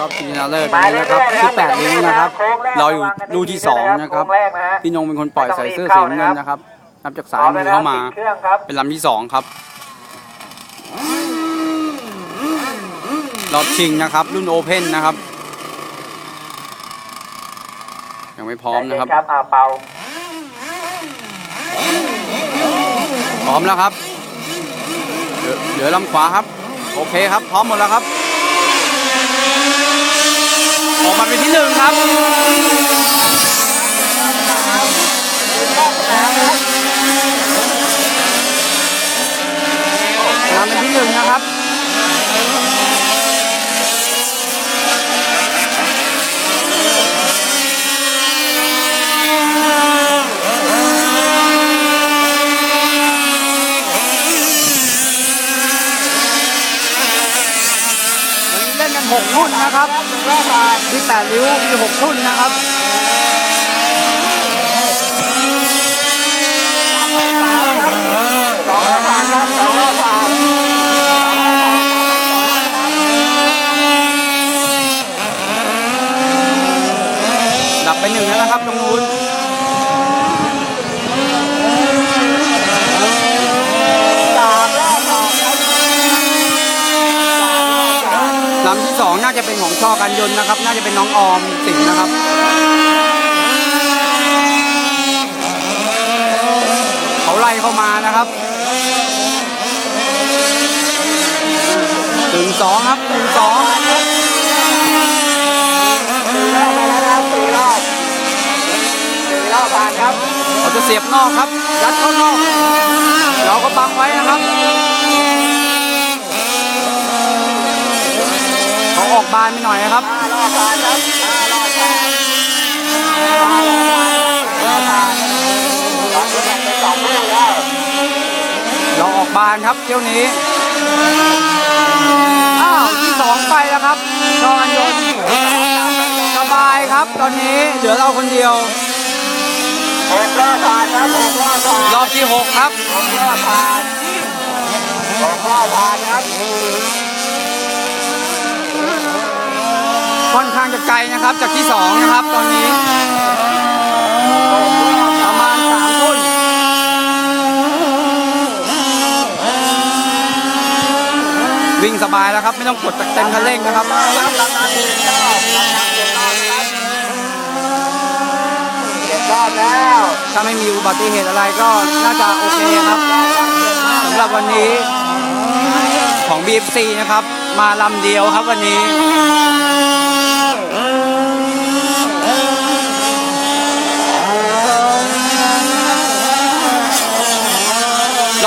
รอบชิงชนะเลิศนี้นะครับที่แปดนิ้วนะครับเราอยู่ลูกที่สองนะครับโงแรกนะฮะพี่นงเป็นคนปล่อยใส่เสื้อสีน้ำเงินนะครับนับจากสายมือเข้ามาติดเครื่องครับเป็นลำที่สองครับรอบชิงนะครับ รุ่นโอเพนนะครับยังไม่พร้อมนะครับใจเย็ครับอ่าเป่าพร้อมแล้วครับเหลือเหลือลำขวาครับ โอเคครับ พร้อมหมดแล้วครับ 6รุ่นนะครับมี8ริ้วมี6รุ่นนะครับนับไปหนึ่งแล้วนะครับตรงนู้น ลำที่สองน่าจะเป็นของช่อกันยนต์นะครับ น่าจะเป็นน้องออมสิงห์นะครับเขาไล่เข้ามานะครับถึงสองครับถึงสองสี่รอไปแล้วนะสี่รอสี่รอบผ่านครับเราจะเสียบนอกครับยัดเข้านอก เราก็บังไว้นะครับานไปหน่อยนะครับเราออกบานครับเที่ยวนี้ อ้าวที่สองไปแล้วครับชอกันยนสบายครับตอนนี้เหลือเราคนเดียวรอบที่หกครับรอบผ่หกครับ ค่อนข้างจะไกลนะครับจากที่สองนะครับตอนนี้ ประมาณสามทุ่นวิ่งสบายแล้วครับไม่ต้องกดเต็มคันเร่งนะครับรับรางวัลเจ็ดรอบรางวัลเจ็ดรอบครับเจ็ดรอบแล้วถ้าไม่มีอุบัติเหตุอะไรก็น่าจะโอเคครับสำหรับวันนี้ของ BFC นะครับ มาลำเดียวครับวันนี้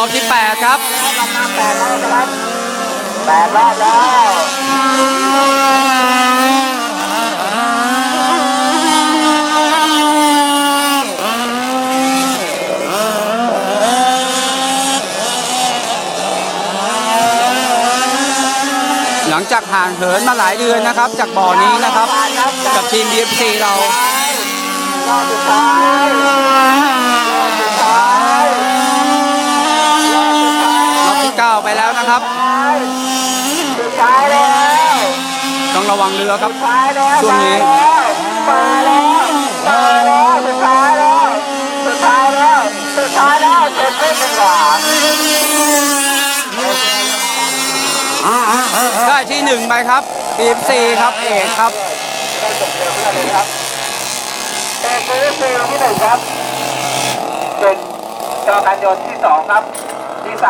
อบที่ 8 ครับรางวัลแปดรอบครับแปดรอบแล้วหลังจากห่างเหินมาหลายเดือนนะครับ จากบ่อนี้นะครับ กับทีม BFC เรารอบสุดท้าย นะครับ สุดท้ายแล้วต้องระวังเรือครับสุดท้ายแล้วช่วงนี้มาแล้วมาแล้วสุดท้ายแล้วสุดท้ายแล้วสุดท้ายแล้วเสร็จไม่เป็นหวานได้ที่1ไปครับ BFC ครับเอกครับได้จบเร็วเพื่อนเลยครับเป็นฟิลิปปินส์ที่หนึ่งครับเป็นจอการยนต์ที่สองครับที่สาม